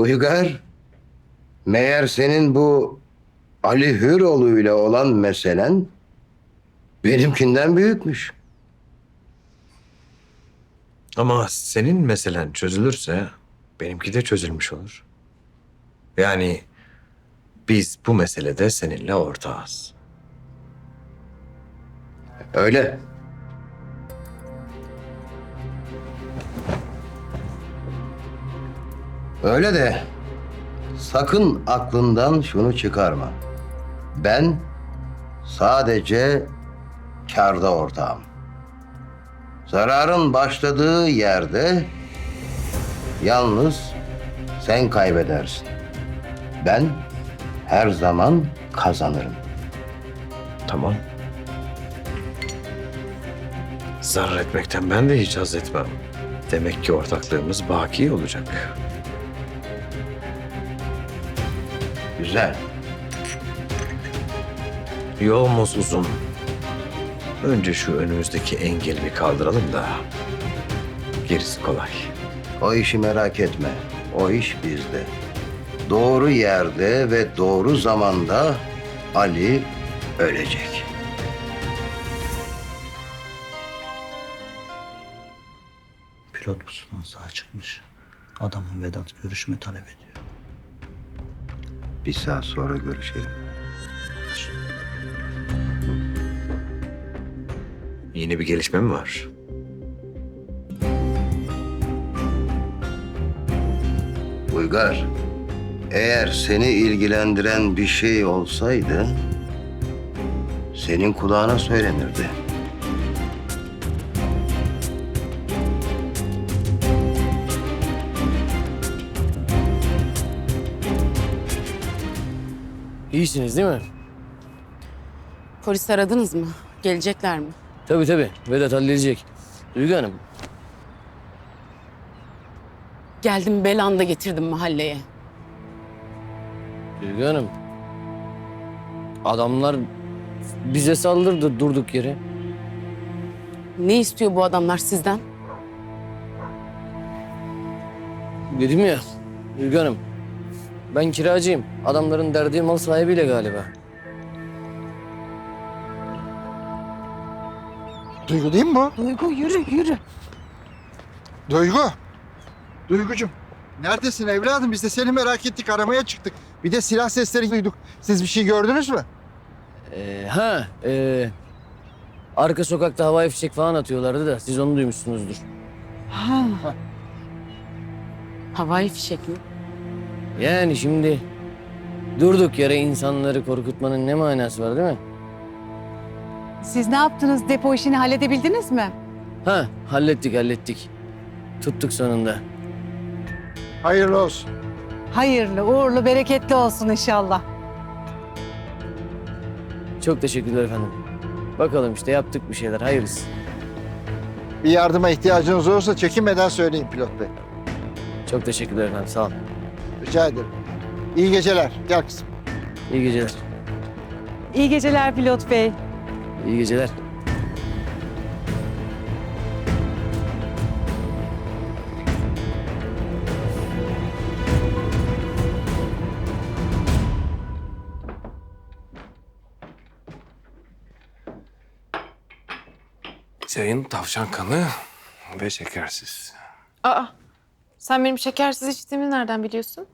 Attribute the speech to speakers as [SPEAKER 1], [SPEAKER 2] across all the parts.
[SPEAKER 1] Uygar, meğer senin bu Ali Hüroğlu ile olan meselen benimkinden büyükmüş.
[SPEAKER 2] Ama senin meselen çözülürse benimki de çözülmüş olur. Yani biz bu meselede seninle ortağız.
[SPEAKER 1] Öyle. Öyle de sakın aklından şunu çıkarma. Ben sadece karda ortağım. Zararın başladığı yerde yalnız sen kaybedersin. Ben her zaman kazanırım.
[SPEAKER 2] Tamam. Zarar etmekten ben de hiç haz etmem. Demek ki ortaklığımız baki olacak.
[SPEAKER 1] Güzel.
[SPEAKER 2] Yolumuz uzun. Önce şu önümüzdeki engeli bir kaldıralım da gerisi kolay.
[SPEAKER 1] O işi merak etme. O iş bizde. Doğru yerde ve doğru zamanda Ali ölecek.
[SPEAKER 3] Pilot pusulan çıkmış. Adamın Vedat görüşme talep ediyor.
[SPEAKER 1] Bir saat sonra görüşelim.
[SPEAKER 2] Yeni bir gelişme mi var?
[SPEAKER 1] Uygar, eğer seni ilgilendiren bir şey olsaydı senin kulağına söylenirdi.
[SPEAKER 4] İyisiniz değil mi?
[SPEAKER 5] Polis aradınız mı? Gelecekler mi?
[SPEAKER 4] Tabii tabii. Vedat halledecek. Duygu Hanım.
[SPEAKER 5] Geldim belanda getirdim mahalleye.
[SPEAKER 4] Duygu Hanım. Adamlar bize saldırdı durduk yere.
[SPEAKER 5] Ne istiyor bu adamlar sizden?
[SPEAKER 4] Dedim ya Duygu Hanım. Ben kiracıyım. Adamların derdi mal sahibiyle galiba.
[SPEAKER 6] Duygu değil mi bu?
[SPEAKER 5] Duygu yürü yürü.
[SPEAKER 6] Duygu. Duygucum. Neredesin evladım? Biz de seni merak ettik. Aramaya çıktık. Bir de silah sesleri duyduk. Siz bir şey gördünüz mü?
[SPEAKER 4] Ee, ha, ee, arka sokakta havai fişek falan atıyorlardı da siz onu duymuşsunuzdur.
[SPEAKER 5] Ha. Havai fişek mi?
[SPEAKER 4] Yani şimdi durduk yere insanları korkutmanın ne manası var değil mi?
[SPEAKER 7] Siz ne yaptınız? Depo işini halledebildiniz mi?
[SPEAKER 4] Ha, hallettik hallettik. Tuttuk sonunda.
[SPEAKER 6] Hayırlı olsun.
[SPEAKER 7] Hayırlı, uğurlu, bereketli olsun inşallah.
[SPEAKER 4] Çok teşekkürler efendim. Bakalım işte yaptık bir şeyler. Hayırlısı.
[SPEAKER 6] Bir yardıma ihtiyacınız olursa çekinmeden söyleyin pilot bey.
[SPEAKER 4] Çok teşekkürler efendim. Sağ olun.
[SPEAKER 6] Rica ederim. İyi geceler. Gel kızım.
[SPEAKER 4] İyi geceler.
[SPEAKER 7] İyi geceler pilot bey.
[SPEAKER 4] İyi geceler.
[SPEAKER 8] Çayın tavşan kanı ve şekersiz.
[SPEAKER 9] Aa, sen benim şekersiz içtiğimi nereden biliyorsun?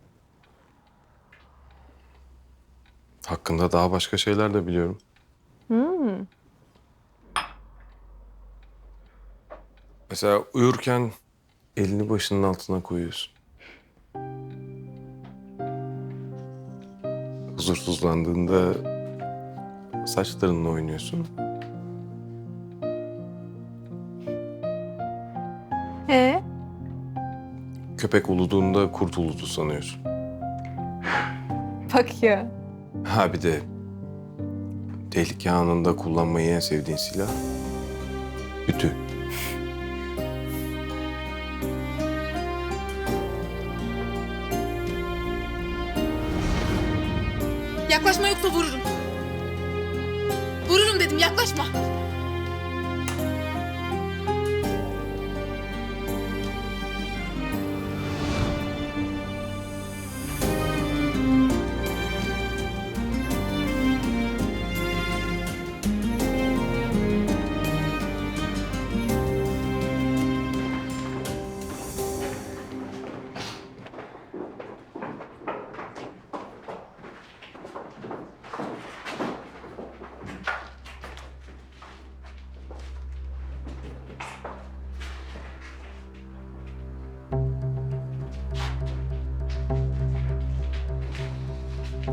[SPEAKER 8] Hakkında daha başka şeyler de biliyorum. Mesela uyurken elini başının altına koyuyorsun. Huzursuzlandığında saçlarınla oynuyorsun. Köpek uluduğunda kurt uludu sanıyorsun.
[SPEAKER 9] Bak ya.
[SPEAKER 8] Ha bir de tehlike anında kullanmayı en sevdiğin silah ütü.
[SPEAKER 9] Yaklaşma yoksa vururum. Vururum dedim yaklaşma.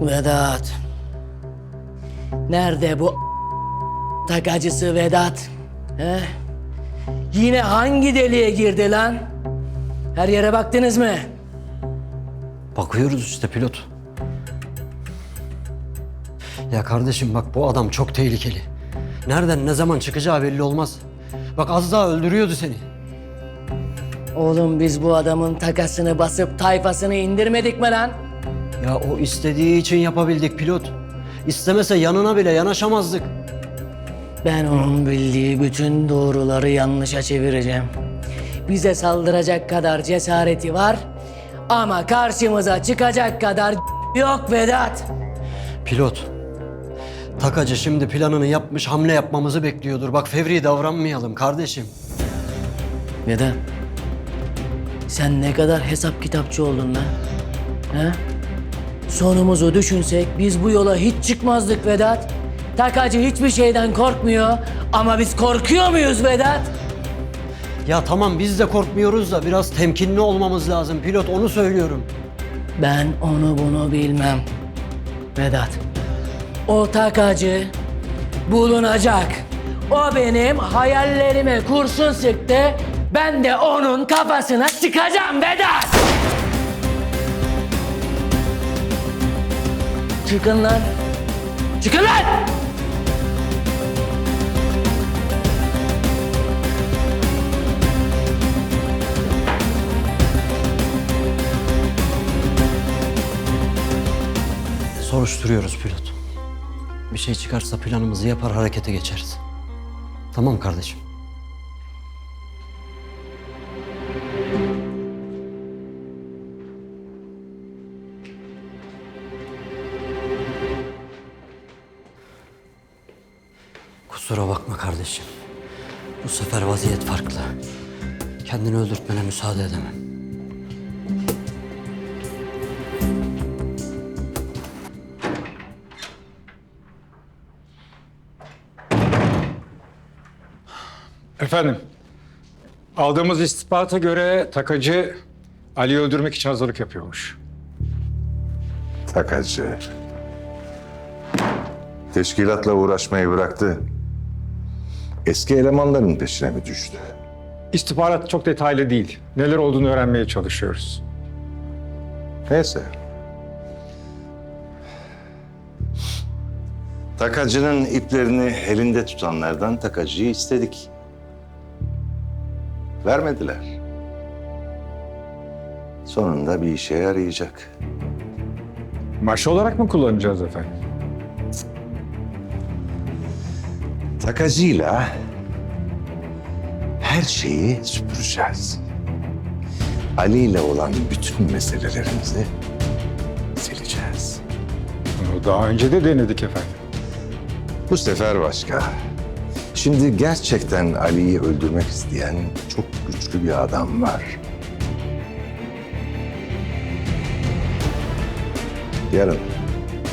[SPEAKER 10] Vedat. Nerede bu takacısı Vedat? He? Yine hangi deliğe girdi lan? Her yere baktınız mı?
[SPEAKER 11] Bakıyoruz işte pilot. Ya kardeşim bak bu adam çok tehlikeli. Nereden ne zaman çıkacağı belli olmaz. Bak az daha öldürüyordu seni.
[SPEAKER 10] Oğlum biz bu adamın takasını basıp tayfasını indirmedik mi lan?
[SPEAKER 11] Ya o istediği için yapabildik pilot. İstemese yanına bile yanaşamazdık.
[SPEAKER 10] Ben onun bildiği bütün doğruları yanlışa çevireceğim. Bize saldıracak kadar cesareti var ama karşımıza çıkacak kadar yok Vedat.
[SPEAKER 11] Pilot. Takacı şimdi planını yapmış hamle yapmamızı bekliyordur. Bak fevri davranmayalım kardeşim.
[SPEAKER 10] Vedat. Sen ne kadar hesap kitapçı oldun lan? He? Sonumuzu düşünsek biz bu yola hiç çıkmazdık Vedat. Takacı hiçbir şeyden korkmuyor ama biz korkuyor muyuz Vedat?
[SPEAKER 11] Ya tamam biz de korkmuyoruz da biraz temkinli olmamız lazım pilot onu söylüyorum.
[SPEAKER 10] Ben onu bunu bilmem. Vedat. O takacı bulunacak. O benim hayallerime kurşun sıktı. Ben de onun kafasına çıkacağım Vedat. Çıkın lan. Çıkın lan.
[SPEAKER 11] Soruşturuyoruz pilot. Bir şey çıkarsa planımızı yapar harekete geçeriz. Tamam kardeşim. Kusura bakma kardeşim. Bu sefer vaziyet farklı. Kendini öldürtmene müsaade edemem.
[SPEAKER 12] Efendim, aldığımız istihbarata göre takacı Ali'yi öldürmek için hazırlık yapıyormuş.
[SPEAKER 13] Takacı. Teşkilatla uğraşmayı bıraktı. Eski elemanların peşine mi düştü?
[SPEAKER 12] İstihbarat çok detaylı değil. Neler olduğunu öğrenmeye çalışıyoruz.
[SPEAKER 13] Neyse. Takacının iplerini elinde tutanlardan takacıyı istedik. Vermediler. Sonunda bir işe yarayacak.
[SPEAKER 12] Maşa olarak mı kullanacağız efendim?
[SPEAKER 13] Takacıyla her şeyi süpüreceğiz. Ali ile olan bütün meselelerimizi sileceğiz.
[SPEAKER 12] Bunu daha önce de denedik efendim.
[SPEAKER 13] Bu sefer başka. Şimdi gerçekten Ali'yi öldürmek isteyen çok güçlü bir adam var. Yarın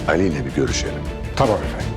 [SPEAKER 13] Ali ile bir görüşelim.
[SPEAKER 12] Tamam efendim.